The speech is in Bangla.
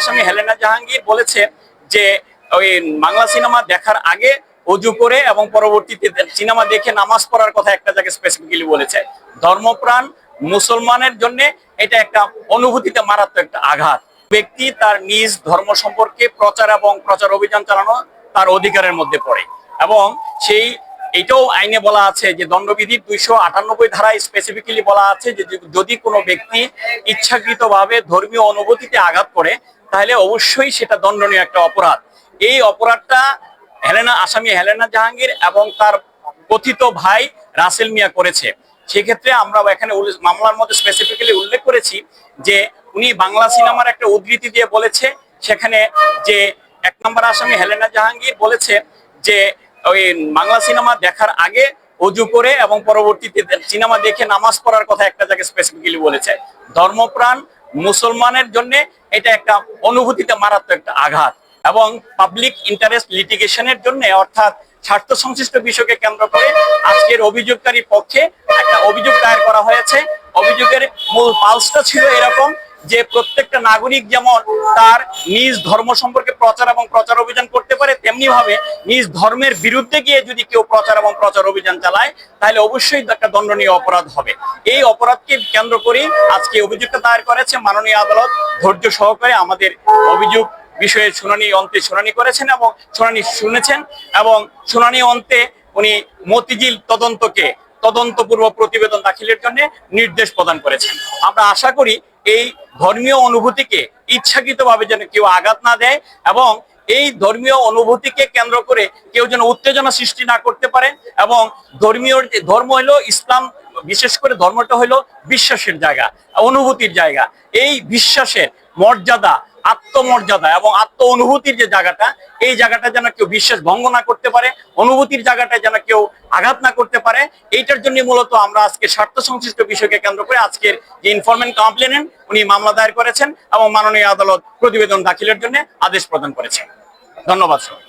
আসামি হেলেনা জাহাঙ্গীর বলেছে যে, ওই বাংলা সিনেমা দেখার আগে অজু করে এবং পরবর্তীতে সিনেমা দেখে নামাজ পড়ার কথা একটা জায়গায় স্পেসিফিক্যালি বলেছে। ধর্মপ্রাণ মুসলমানের জন্য এটা একটা অনুভূতিতে মারাত্মক একটা আঘাত। ব্যক্তি তার নিজ ধর্ম সম্পর্কে প্রচার এবং প্রচার অভিযান চালানো তার অধিকারের মধ্যে পড়ে এবং সেই এটাও আইনে বলা আছে যে দণ্ডবিধির দুইশো আটানব্বই ধারায় স্পেসিফিক্যালি বলা আছে যে যদি কোনো ব্যক্তি ইচ্ছাকৃতভাবে ধর্মীয় অনুভূতিতে আঘাত করে, তাহলে অবশ্যই সেটা দণ্ডনীয় একটা অপরাধ। এই অপরাধটা হেলেনা আসামি হেলেনা জাহাঙ্গীর এবং তার কথিত ভাই রাসেল মিয়া করেছে। সেক্ষেত্রে আমরা এখানে মামলার মধ্যে স্পেসিফিক্যালি উল্লেখ করেছি যে উনি বাংলা সিনেমার একটা উদ্ধৃতি দিয়ে বলেছে, সেখানে যে এক নম্বর আসামি হেলেনা জাহাঙ্গীর বলেছে যে ওই বাংলা সিনেমা দেখার আগে অজু করে এবং পরবর্তীতে সিনেমা দেখে নামাজ পড়ার কথা একটা জায়গায় স্পেসিফিক্যালি বলেছে। ধর্মপ্রাণ মুসলমানের জন্য এটা একটা অনুভূতিতে মারাত্মক একটা আঘাত এবং পাবলিক ইন্টারেস্ট লিটিগেশনের জন্য অর্থাৎ স্বার্থ সংশ্লিষ্ট বিষয়কে কেন্দ্র করে আজকের অভিযোগকারী পক্ষে একটা অভিযোগ দায়ের করা হয়েছে। অভিযোগের মূল পালসটা ছিল এরকম যে প্রত্যেকটা নাগরিক যেমন তার নিজ ধর্ম সম্পর্কে প্রচার এবং প্রচার অভিযান করতে তেমনি ভাবে নিজ ধর্মের বিরুদ্ধে গিয়ে যদি কেউ প্রচার এবং প্রচার অভিযান চালায়, তাহলে অবশ্যই একটা দণ্ডনীয় অপরাধ হবে। এই অপরাধকে কেন্দ্র করে আজকে অভিযোগটা দায়ের করেছে মাননীয় আদালত। ধৈর্য সহকারে আমাদের অভিযোগ বিষয়ে শুনানি, অন্তে শুনানি করেছেন এবং শুনানি শুনেছেন এবং শুনানি অন্তে উনি মতিঝিল তদন্তকে, তদন্তপূর্ব প্রতিবেদন দাখিলের জন্য নির্দেশ প্রদান করেছেন। আমরা আশা করি এই ধর্মীয় অনুভূতিকে ইচ্ছাকৃতভাবে যেন কেউ আঘাত না দেয় এবং এই ধর্মীয় অনুভূতিকে কেন্দ্র করে কেউ যেন উত্তেজনা সৃষ্টি না করতে পারে এবং ধর্মীয় ধর্ম হলো ইসলাম, বিশেষ করে ধর্মটা হলো বিশ্বাসের জায়গা, অনুভূতির জায়গা। এই বিশ্বাসের মর্যাদা, আত্মমর্যাদা এবং আত্ম অনুভূতির যে জায়গাটা, এই জায়গাটা যেন কেউ বিশ্বাস ভঙ্গ না করতে পারে, অনুভূতির জায়গাটা যেন কেউ আঘাত না করতে পারে, এইটার জন্য মূলত আমরা আজকে স্বার্থ সংশ্লিষ্ট বিষয়কে কেন্দ্র করে আজকের যে ইনফরমেন্ট কমপ্লেনেন্ট উনি মামলা দায়ের করেছেন এবং মাননীয় আদালত প্রতিবেদন দাখিলের জন্য আদেশ প্রদান করেছেন। ধন্যবাদ সবাই